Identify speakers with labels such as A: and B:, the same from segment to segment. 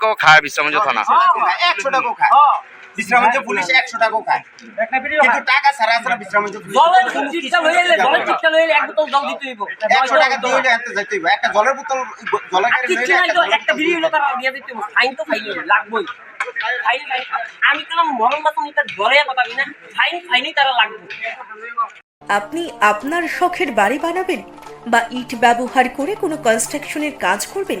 A: টাকাও খায় বিশ্রামঞ্জ থানা।
B: একশো টাকাও খায়। পুলিশ একশো টাকাও খায়। কিন্তু টাকা ছাড়া ছাড়া বিশ্রামঞ্চ
C: চিকিৎসা লয়ে এলে জলের চিকিৎসা লয়ে এক বোতল জল দিতে হইব।
B: একশো টাকা দিয়ে হলে হাতে যাইতে হইব। একটা জলের বোতল জলের একটা
C: বিড়ি তারা দিয়ে দিতে হইব। ফাইন তো ফাইন লাগবেই। আমি কেন মরণ নিতে ধরে কথা না। ফাইন ফাইনই তারা লাগবে।
D: আপনি আপনার শখের বাড়ি বানাবেন বা ইট ব্যবহার করে কোনো কনস্ট্রাকশনের কাজ করবেন?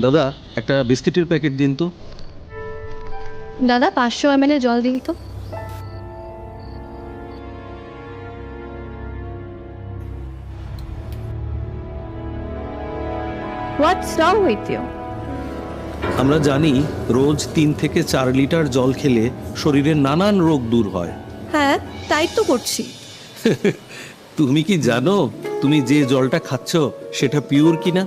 E: দাদা একটা বিস্কিটের প্যাকেট দিন তো।
F: দাদা পাঁচশো এম জল দিন তো। হোয়াটস রং উইথ ইউ
E: আমরা জানি রোজ তিন থেকে চার লিটার জল খেলে শরীরের নানান রোগ দূর হয়।
F: হ্যাঁ তাই তো করছি।
E: তুমি কি জানো তুমি যে জলটা খাচ্ছ সেটা পিওর কিনা?